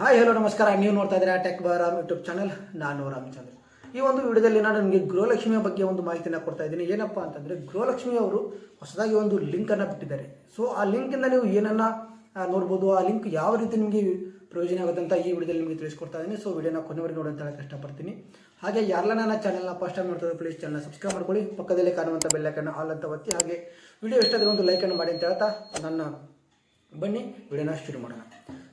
Hi hello ನಮಸ್ಕಾರ. ನೀವು ನೋಡ್ತಾ ಇದ್ದೀರಾ ಟೆಕ್ ಬಾರಾಮ್ ಯೂಟ್ಯೂಬ್ ಚಾನಲ್ ನಾನು ರಾಮಚಂದ್ರ. ಈ ಒಂದು ವಿಡಿಯೋದಲ್ಲಿ ನಾನು ನಿಮಗೆ ಗೃಹಲಕ್ಷ್ಮಿಯ ಬಗ್ಗೆ ಒಂದು ಮಾಹಿತಿಯನ್ನು ಕೊಡ್ತಾ ಇದ್ದೀನಿ. ಏನಪ್ಪ ಅಂತಂದರೆ, ಗೃಹಲಕ್ಷ್ಮಿ ಅವರು ಹೊಸದಾಗಿ ಒಂದು ಲಿಂಕನ್ನು ಬಿಟ್ಟಿದ್ದಾರೆ. ಸೊ ಆ ಲಿಂಕಿಂದ ನೀವು ಏನನ್ನ ನೋಡ್ಬೋದು, ಆ ಲಿಂಕ್ ಯಾವ ರೀತಿ ನಿಮಗೆ ಪ್ರಯೋಜನ ಆಗುತ್ತೆ ಅಂತ ಈ ವಿಡಿಯೋದಲ್ಲಿ ನಿಮಗೆ ತಿಳಿಸ್ಕೊಡ್ತಾ ಇದ್ದೀನಿ. ಸೊ ವಿಡಿಯೋನ ಕೊನೆವರೆಗೆ ನೋಡಿ ಅಂತ ಹೇಳಕ್ಕೆ ಇಷ್ಟಪಡ್ತೀನಿ. ಹಾಗೆ, ಯಾರೆಲ್ಲ ನನ್ನ ಚಾನಲ್ನ ಫಸ್ಟ್ ಟೈಮ್ ನೋಡ್ತಾರೆ ಪ್ಲೀಸ್ ಚಾನಲ್ ಸಬ್ಸ್ಕ್ರೈಬ್ ಮಾಡ್ಕೊಳ್ಳಿ. ಪಕ್ಕದಲ್ಲಿ ಕಾಣುವಂಥ ಬೆಲ್ಲೈಕನ್ನು ಆಲ್ ಅಂತ ಒತ್ತಿ. ಹಾಗೆ, ವಿಡಿಯೋ ಇಷ್ಟಾದರೆ ಒಂದು ಲೈಕನ್ನು ಮಾಡಿ ಅಂತ ಹೇಳ್ತಾ. ನನ್ನ, ಬನ್ನಿ, ವಿಡಿಯೋನ ಶುರು ಮಾಡೋಣ.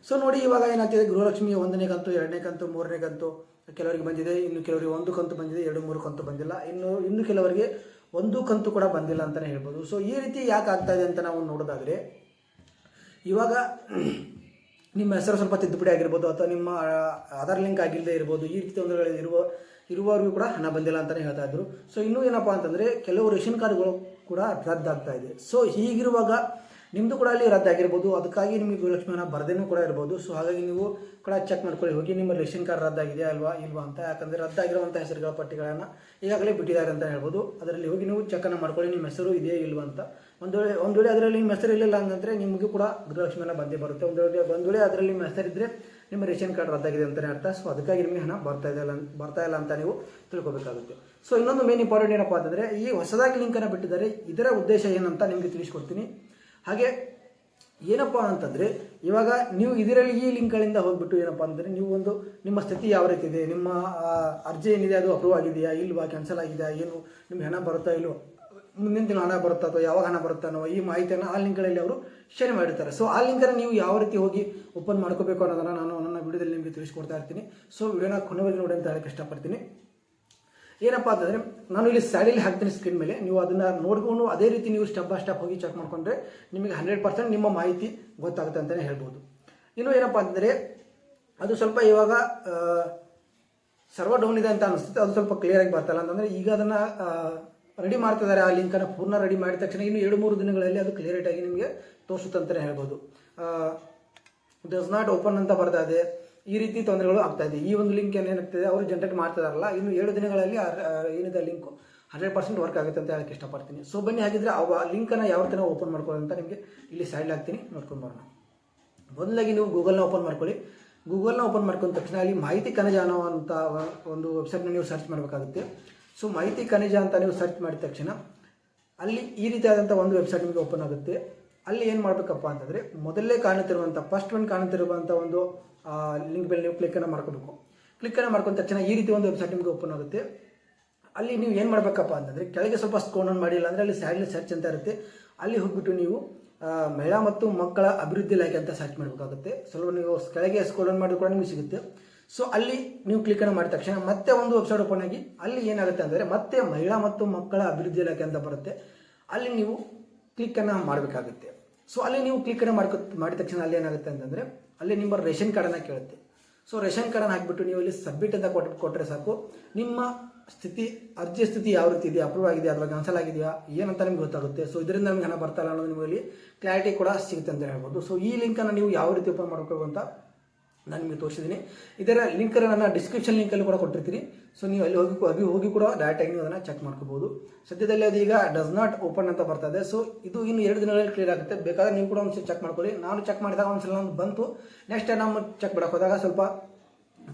ಸೊ ನೋಡಿ ಇವಾಗ ಏನಾಗ್ತಿದೆ? ಗೃಹಲಕ್ಷ್ಮಿ ಒಂದನೇ ಕಂತು, ಎರಡನೇ ಕಂತು, ಮೂರನೇ ಕಂತು ಕೆಲವರಿಗೆ ಬಂದಿದೆ. ಇನ್ನು ಕೆಲವರಿಗೆ ಒಂದು ಕಂತು ಬಂದಿದೆ, ಎರಡು, ಮೂರು ಕಂತು ಬಂದಿಲ್ಲ. ಇನ್ನು ಇನ್ನು ಕೆಲವರಿಗೆ ಒಂದು ಕಂತು ಕೂಡ ಬಂದಿಲ್ಲ ಅಂತಲೇ ಹೇಳ್ಬೋದು. ಸೊ ಈ ರೀತಿ ಯಾಕೆ ಆಗ್ತಾ ಇದೆ ಅಂತ ನಾವು ನೋಡೋದಾದರೆ, ಇವಾಗ ನಿಮ್ಮ ಹೆಸರು ಸ್ವಲ್ಪ ತಿದ್ದುಪಡಿ ಆಗಿರ್ಬೋದು ಅಥವಾ ನಿಮ್ಮ ಆಧಾರ್ ಲಿಂಕ್ ಆಗಿಲ್ಲದೆ ಇರ್ಬೋದು, ಈ ರೀತಿ ತೊಂದರೆಗಳು ಇರುವ, ಇರುವವರಿಗೂ ಕೂಡ ಹಣ ಬಂದಿಲ್ಲ ಅಂತಲೇ ಹೇಳ್ತಾ ಇದ್ರು. ಸೊ ಇನ್ನೂ ಏನಪ್ಪ ಅಂತಂದರೆ, ಕೆಲವು ರೇಷನ್ ಕಾರ್ಡ್ಗಳು ಕೂಡ ರದ್ದಾಗ್ತಾ ಇದೆ. ಸೊ ಹೀಗಿರುವಾಗ ನಿಮ್ಮದು ಕೂಡ ಅಲ್ಲಿ ರದ್ದಾಗಿರ್ಬೋದು ಅದಕ್ಕಾಗಿ ನಿಮಗೆ ಗೃಹಲಕ್ಷ್ಮಿ ಬರದೇನೂ ಕೂಡ ಇರ್ಬೋದು. ಸೊ ಹಾಗಾಗಿ ನೀವು ಕೂಡ ಚೆಕ್ ಮಾಡ್ಕೊಳ್ಳಿ. ಹೋಗಿ ನಿಮ್ಮ ರೇಷನ್ ಕಾರ್ಡ್ ರದ್ದಾಗಿದೆಯಾ ಅಲ್ವಾ ಇಲ್ವಾ ಅಂತ. ಯಾಕಂದರೆ ರದ್ದಾಗಿರುವಂಥ ಹೆಸರುಗಳ ಪಟ್ಟಿಗಳನ್ನು ಈಗಾಗಲೇ ಬಿಟ್ಟಿದ್ದಾರೆ ಅಂತ ಹೇಳ್ಬೋದು. ಅದರಲ್ಲಿ ಹೋಗಿ ನೀವು ಚೆಕನ್ನು ಮಾಡ್ಕೊಳ್ಳಿ. ನಿಮ್ಮ ಹೆಸರು ಇದೆಯೇ ಇಲ್ವಾ ಅಂತ. ಒಂದು ವೇಳೆ ಒಂದು ವೇಳೆ ಅದರಲ್ಲಿ ನಿಮ್ಮ ಹೆಸರು ಇರಲಿಲ್ಲ ಅಂತಂದರೆ ನಿಮಗೂ ಕೂಡ ಗೃಹಲಕ್ಷ್ಮಿ ಬಂದೇ ಬರುತ್ತೆ. ಒಂದು ವೇಳೆ ಒಂದು ವೇಳೆ ಅದರಲ್ಲಿ ನಿಮ್ಮ ಹೆಸರಿದ್ದರೆ ನಿಮ್ಮ ರೇಷನ್ ಕಾರ್ಡ್ ರದ್ದಾಗಿದೆ ಅಂತಲೇ ಅರ್ಥ. ಸೊ ಅದಕ್ಕಾಗಿ ನಿಮಗೆ ಹಣ ಬರ್ತಾ ಇದೆ ಬರ್ತಾ ಇಲ್ಲ ಅಂತ ನೀವು ತಿಳ್ಕೊಬೇಕಾಗುತ್ತೆ. ಸೊ ಇನ್ನೊಂದು ಮೇನ್ ಇಂಪಾರ್ಟೆಂಟ್ ಏನಪ್ಪ ಅಂತಂದರೆ ಈ ಹೊಸದಾಗಿ ಲಿಂಕನ್ನು ಬಿಟ್ಟಿದ್ದಾರೆ. ಇದರ ಉದ್ದೇಶ ಏನಂತ ನಿಮಗೆ ತಿಳಿಸ್ಕೊಡ್ತೀನಿ. ಹಾಗೆ ಏನಪ್ಪ ಅಂತಂದರೆ, ಇವಾಗ ನೀವು ಇದರಲ್ಲಿ ಈ ಲಿಂಕ್ಗಳಿಂದ ಹೋಗ್ಬಿಟ್ಟು ಏನಪ್ಪ ಅಂದರೆ ನೀವು ಒಂದು ನಿಮ್ಮ ಸ್ಥಿತಿ ಯಾವ ರೀತಿ ಇದೆ, ನಿಮ್ಮ ಅರ್ಜಿ ಏನಿದೆ, ಅದು ಅಪ್ರೂವ್ ಆಗಿದೆಯಾ, ಇಲ್ವಾ ಕ್ಯಾನ್ಸಲ್ ಆಗಿದೆಯಾ, ಏನು, ನಿಮ್ಗೆ ಹಣ ಬರುತ್ತಾ ಇಲ್ಲೋ ಮುಂದಿನ ದಿನ ಹಣ ಬರುತ್ತಾ ಅಥವಾ ಯಾವಾಗ ಹಣ ಬರುತ್ತಾ ಅನ್ನೋ ಈ ಮಾಹಿತಿಯನ್ನು ಆ ಲಿಂಕ್ಗಳಲ್ಲಿ ಅವರು ಶೇರ್ ಮಾಡಿರ್ತಾರೆ. ಸೊ ಆ ಲಿಂಕನ್ನು ನೀವು ಯಾವ ರೀತಿ ಹೋಗಿ ಓಪನ್ ಮಾಡ್ಕೋಬೇಕು ಅನ್ನೋದನ್ನು ನಾನು ನನ್ನ ವಿಡಿಯೋದಲ್ಲಿ ನಿಮಗೆ ತಿಳಿಸ್ಕೊಡ್ತಾ ಇರ್ತೀನಿ. ಸೊ ವಿಡಿಯೋನ ಕೊನೆವರೆಗೆ ನೋಡಿ ಅಂತ ಹೇಳಕ್ಕೆ ಇಷ್ಟಪಡ್ತೀನಿ. ಏನಪ್ಪ ಅಂತಂದರೆ, ನಾನು ಇಲ್ಲಿ ಸ್ಯಾಡಿಲಿ ಹಾಕ್ತೀನಿ ಸ್ಕ್ರೀನ್ ಮೇಲೆ. ನೀವು ಅದನ್ನು ನೋಡ್ಕೊಂಡು ಅದೇ ರೀತಿ ನೀವು ಸ್ಟೆಪ್ ಬೈ ಸ್ಟೆಪ್ ಹೋಗಿ ಚೆಕ್ ಮಾಡ್ಕೊಂಡ್ರೆ ನಿಮಗೆ ಹಂಡ್ರೆಡ್ ಪರ್ಸೆಂಟ್ ನಿಮ್ಮ ಮಾಹಿತಿ ಗೊತ್ತಾಗುತ್ತೆ ಅಂತಲೇ ಹೇಳ್ಬೋದು. ಇನ್ನು ಏನಪ್ಪ ಅಂತಂದರೆ, ಅದು ಸ್ವಲ್ಪ ಇವಾಗ ಸರ್ವರ್ ಡೌನ್ ಇದೆ ಅಂತ ಅನಿಸುತ್ತೆ. ಅದು ಸ್ವಲ್ಪ ಕ್ಲಿಯರ್ ಆಗಿ ಬರ್ತಲ್ಲ ಅಂತಂದರೆ, ಈಗ ಅದನ್ನು ರೆಡಿ ಮಾಡ್ತಿದ್ದಾರೆ. ಆ ಲಿಂಕನ್ನು ಪೂರ್ಣ ರೆಡಿ ಮಾಡಿದ ತಕ್ಷಣ ಇನ್ನು ಎರಡು ಮೂರು ದಿನಗಳಲ್ಲಿ ಅದು ಕ್ಲಿಯರೇಟ್ ಆಗಿ ನಿಮಗೆ ತೋರಿಸುತ್ತೆ ಅಂತಲೇ ಹೇಳ್ಬೋದು. ಡಸ್ ನಾಟ್ ಓಪನ್ ಅಂತ ಬರ್ತಾ ಇದೆ. ಈ ರೀತಿ ತೊಂದರೆಗಳು ಆಗ್ತಾ ಇದೆ. ಈ ಒಂದು ಲಿಂಕ್ ಏನೇನಾಗ್ತದೆ ಅವರು ಜನರೇಟ್ ಮಾಡ್ತಿದಾರಲ್ಲ, ಇನ್ನು ಏಳು ದಿನಗಳಲ್ಲಿ ಏನಿದೆ ಲಿಂಕ್ ಹಂಡ್ರೆಡ್ ಪರ್ಸೆಂಟ್ ವರ್ಕ್ ಆಗುತ್ತೆ ಅಂತ ಹೇಳಕ್ಕೆ ಇಷ್ಟಪಡ್ತೀನಿ. ಸೊ ಬನ್ನಿ, ಹಾಗಿದ್ರೆ ಆ ಲಿಂಕನ್ನು ಯಾವ ಥರ ಓಪನ್ ಮಾಡ್ಕೊಳ್ಳೋದು ಅಂತ ನಿಮಗೆ ಇಲ್ಲಿ ಸೈಡ್ ಹಾಕ್ತೀನಿ, ನೋಡ್ಕೊಂಡು ಬರೋಣ. ಮೊದಲಾಗಿ ನೀವು ಗೂಗಲ್ನ ಓಪನ್ ಮಾಡ್ಕೊಳ್ಳಿ. ಗೂಗಲ್ನ ಓಪನ್ ಮಾಡ್ಕೊಂಡ ತಕ್ಷಣ ಅಲ್ಲಿ ಮಾಹಿತಿ ಖನಿಜ ಅನ್ನೋ ಅಂತ ಒಂದು ವೆಬ್ಸೈಟ್ನ ನೀವು ಸರ್ಚ್ ಮಾಡಬೇಕಾಗುತ್ತೆ. ಸೊ ಮಾಹಿತಿ ಖನಿಜ ಅಂತ ನೀವು ಸರ್ಚ್ ಮಾಡಿದ ತಕ್ಷಣ ಅಲ್ಲಿ ಈ ರೀತಿಯಾದಂಥ ಒಂದು ವೆಬ್ಸೈಟ್ ನಿಮಗೆ ಓಪನ್ ಆಗುತ್ತೆ. ಅಲ್ಲಿ ಏನು ಮಾಡಬೇಕಪ್ಪ ಅಂತಂದರೆ, ಮೊದಲೇ ಕಾಣುತ್ತಿರುವಂಥ ಫಸ್ಟ್ ಒನ್ ಕಾಣುತ್ತಿರುವಂಥ ಒಂದು ಲಿಂಕ್ ಮೇಲೆ ನೀವು ಕ್ಲಿಕ್ಕನ್ನು ಮಾಡ್ಕೋಬೇಕು. ಕ್ಲಿಕ್ಕನ್ನು ಮಾಡ್ಕೊಂಡ ತಕ್ಷಣ ಈ ರೀತಿ ಒಂದು ವೆಬ್ಸೈಟ್ ನಿಮಗೆ ಓಪನ್ ಆಗುತ್ತೆ. ಅಲ್ಲಿ ನೀವು ಏನು ಮಾಡಬೇಕಪ್ಪ ಅಂತಂದರೆ ಕೆಳಗೆ ಸ್ವಲ್ಪ ಸ್ಕೋನ್ ಆನ್ ಮಾಡಿಲ್ಲ ಅಂದರೆ ಅಲ್ಲಿ ಸ್ಯಾಡ್ಲಿ ಸರ್ಚ್ ಅಂತ ಇರುತ್ತೆ. ಅಲ್ಲಿ ಹೋಗ್ಬಿಟ್ಟು ನೀವು ಮಹಿಳಾ ಮತ್ತು ಮಕ್ಕಳ ಅಭಿವೃದ್ಧಿ ಇಲಾಖೆ ಅಂತ ಸರ್ಚ್ ಮಾಡಬೇಕಾಗುತ್ತೆ. ಸ್ವಲ್ಪ ನೀವು ಕೆಳಗೆ ಸ್ಕೋಲ್ ಆನ್ ಮಾಡಿದ್ರು ಕೂಡ ನಿಮಗೆ ಸಿಗುತ್ತೆ. ಸೊ ಅಲ್ಲಿ ನೀವು ಕ್ಲಿಕ್ಕನ್ನು ಮಾಡಿದ ತಕ್ಷಣ ಮತ್ತೆ ಒಂದು ವೆಬ್ಸೈಟ್ ಓಪನ್ ಆಗಿ ಅಲ್ಲಿ ಏನಾಗುತ್ತೆ ಅಂದರೆ ಮತ್ತೆ ಮಹಿಳಾ ಮತ್ತು ಮಕ್ಕಳ ಅಭಿವೃದ್ಧಿ ಇಲಾಖೆ ಅಂತ ಬರುತ್ತೆ. ಅಲ್ಲಿ ನೀವು ಕ್ಲಿಕ್ಕನ್ನು ಮಾಡಬೇಕಾಗುತ್ತೆ. ಸೊ ಅಲ್ಲಿ ನೀವು ಕ್ಲಿಕ್ಕನ್ನು ಮಾಡ್ಕೊ ಮಾಡಿದ ತಕ್ಷಣ ಅಲ್ಲಿ ಏನಾಗುತ್ತೆ ಅಂತಂದರೆ, ಅಲ್ಲಿ ನಿಮ್ಮ ರೇಷನ್ ಕಾರ್ಡನ್ನು ಕೇಳುತ್ತೆ. ಸೊ ರೇಷನ್ ಕಾರ್ಡನ್ನು ಹಾಕಿಬಿಟ್ಟು ನೀವು ಇಲ್ಲಿ ಸಬ್ಮಿಟ್ ಅಂತ ಕೊಟ್ಟು ಕೊಟ್ಟರೆ ಸಾಕು. ನಿಮ್ಮ ಸ್ಥಿತಿ ಅರ್ಜಿ ಸ್ಥಿತಿ ಯಾವ ರೀತಿ ಇದೆ ಅಪ್ರೂವ್ ಆಗಿದೆ ಅಥವಾ ಕ್ಯಾನ್ಸಲ್ ಆಗಿದೆಯಾ, ಏನಂತ ನಿಮ್ಗೆ ಗೊತ್ತಾಗುತ್ತೆ. ಸೊ ಇದರಿಂದ ನಿಮ್ಗೆ ಹಣ ಬರ್ತಾಯಿಲ್ಲ ಅನ್ನೋದು ನಿಮಗೆ ಇಲ್ಲಿ ಕ್ಲಾರಿಟಿ ಕೂಡ ಸಿಗುತ್ತೆ ಅಂತ ಹೇಳ್ಬೋದು. ಸೊ ಈ ಲಿಂಕನ್ನು ನೀವು ಯಾವ ರೀತಿ ಓಪನ್ ಮಾಡಬೇಕು ಅಂತ ನಾನು ನಿಮಗೆ ತೋರಿಸಿದ್ದೀನಿ ಇದರ ಲಿಂಕ್ ನನ್ನ ಡಿಸ್ಕ್ರಿಪ್ಷನ್ ಲಿಂಕಲ್ಲಿ ಕೂಡ ಕೊಟ್ಟಿರ್ತೀನಿ. ಸೊ ನೀವು ಅಲ್ಲಿ ಹೋಗಿ ಅಲ್ಲಿ ಹೋಗಿ ಕೂಡ ಡೈರೆಕ್ಟಾಗಿ ನೀವು ಅದನ್ನು ಚೆಕ್ ಮಾಡ್ಕೋಬೋದು. ಸದ್ಯದಲ್ಲಿ ಅದು ಈಗ ಡಸ್ ನಾಟ್ ಓಪನ್ ಅಂತ ಬರ್ತಾ ಇದೆ. ಸೊ ಇದು ಇನ್ನು ಎರಡು ದಿನಗಳಲ್ಲಿ ಕ್ಲಿಯರ್ ಆಗುತ್ತೆ. ಬೇಕಾದ್ರೆ ನೀವು ಕೂಡ ಒಂದ್ಸಲ ಚೆಕ್ ಮಾಡ್ಕೊಳ್ಳಿ. ನಾನು ಚೆಕ್ ಮಾಡಿದಾಗ ಒಂದ್ಸಲ ನಮ್ಗೆ ಬಂತು. ನೆಕ್ಸ್ಟ್ ನಾವು ಚೆಕ್ ಮಾಡಕ್ಕೆ ಹೋದಾಗ ಸ್ವಲ್ಪ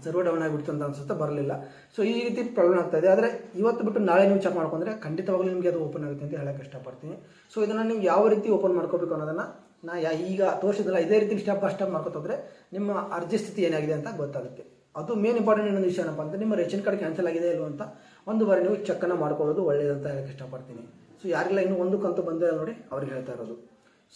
ಸರ್ವರ್ ಡೌನ್ ಆಗಿಬಿಡ್ತು ಅಂತ ಅನ್ಸುತ್ತೆ ಬರಲಿಲ್ಲ. ಸೊ ಈ ರೀತಿ ಪ್ರಾಬ್ಲಮ್ ಆಗ್ತಾ ಇದೆ. ಆದರೆ ಇವತ್ತು ಬಿಟ್ಟು ನಾಳೆ ನೀವು ಚೆಕ್ ಮಾಡ್ಕೊಂಡ್ರೆ ಖಂಡಿತವಾಗ್ಲೂ ನಿಮಗೆ ಅದು ಓಪನ್ ಆಗುತ್ತೆ ಅಂತ ಹೇಳಕ್ಕೆ ಇಷ್ಟಪಡ್ತೀನಿ. ಸೊ ಇದನ್ನು ನೀವು ಯಾವ ರೀತಿ ಓಪನ್ ಮಾಡ್ಕೋಬೇಕು ಅನ್ನೋದನ್ನು ನಾ ಯಾ ಈಗ ತೋರಿಸಿದ್ರೆ ಇದೇ ರೀತಿ ಸ್ಟೆಪ್ ಬೈ ಸ್ಟೆಪ್ ಮಾಡ್ಕೊತೋದ್ರೆ ನಿಮ್ಮ ಅರ್ಜಿ ಸ್ಥಿತಿ ಏನಾಗಿದೆ ಅಂತ ಗೊತ್ತಾಗುತ್ತೆ. ಅದು ಮೇನ್ ಇಂಪಾರ್ಟೆಂಟ್ ಇನ್ನೊಂದು ವಿಷಯ ಏನಪ್ಪ ಅಂದರೆ ನಿಮ್ಮ ರೇಷನ್ ಕಾರ್ಡ್ ಕ್ಯಾನ್ಸಲ್ ಆಗಿದೆ ಇಲ್ವ ಅಂತ ಒಂದು ಬಾರಿ ನೀವು ಚೆಕ್ಕನ್ನು ಮಾಡ್ಕೊಳ್ಳೋದು ಒಳ್ಳೆಯದಂತ ಹೇಳಕ್ಕೆ ಇಷ್ಟಪಡ್ತೀನಿ. ಸೊ ಯಾರಿಲ್ಲ ಇನ್ನೂ ಒಂದು ಕಂತು ಬಂದಿಲ್ಲ ನೋಡಿ ಅವ್ರಿಗೆ ಹೇಳ್ತಾ ಇರೋದು.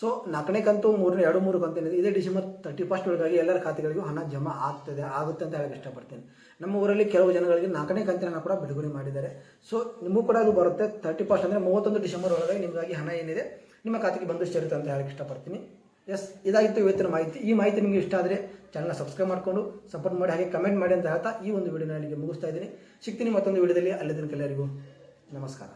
ಸೊ ನಾಲ್ಕನೇ ಕಂತು, ಮೂರನೇ, ಎರಡು, ಮೂರು ಕಂತು ಇದೇ. ಡಿಸೆಂಬರ್ ತರ್ಟಿ ಫಸ್ಟ್ ಒಳಗಾಗಿ ಎಲ್ಲರ ಖಾತೆಗಳಿಗೂ ಹಣ ಜಮಾ ಆಗ್ತದೆ, ಆಗುತ್ತೆ ಅಂತ ಹೇಳಕ್ಕೆ ಇಷ್ಟಪಡ್ತೀನಿ. ನಮ್ಮ ಊರಲ್ಲಿ ಕೆಲವು ಜನಗಳಿಗೆ ನಾಲ್ಕನೇ ಕಂತಿನ ಕೂಡ ಬಿಡುಗಡೆ ಮಾಡಿದ್ದಾರೆ. ಸೊ ನಿಮಗೂ ಕೂಡ ಅದು ಬರುತ್ತೆ. ತರ್ಟಿ ಫಸ್ಟ್ ಅಂದರೆ ಮೂವತ್ತೊಂದು ಡಿಸೆಂಬರ್ ಒಳಗಾಗಿ ನಿಮಗಾಗಿ ಹಣ ಏನಿದೆ, ನಿಮ್ಮ ಖಾತೆಗೆ ಬಂದು ಸೇರುತ್ತೆ ಅಂತ ಹೇಳಕ್ಕೆ ಇಷ್ಟಪಡ್ತೀನಿ. ಎಸ್ ಇದಾಗಿತ್ತು ಇವತ್ತಿನ ಮಾಹಿತಿ. ಈ ಮಾಹಿತಿ ನಿಮಗೆ ಇಷ್ಟ ಆದರೆ ಚಾನಲ್ನ ಸಬ್ಸ್ಕ್ರೈಬ್ ಮಾಡಿಕೊಂಡು ಸಪೋರ್ಟ್ ಮಾಡಿ, ಹಾಗೆ ಕಮೆಂಟ್ ಮಾಡಿ ಅಂತ ಹೇಳ್ತಾ ಈ ಒಂದು ವಿಡಿಯೋನ ಇಲ್ಲಿಗೆ ಮುಗಿಸ್ತಾ ಇದ್ದೀನಿ. ಸಿಗ್ತೀನಿ ಮತ್ತೊಂದು ವಿಡಿಯೋದಲ್ಲಿ ಅಲ್ಲಿದ್ದ ಎಲ್ಲರಿಗೂ ನಮಸ್ಕಾರ.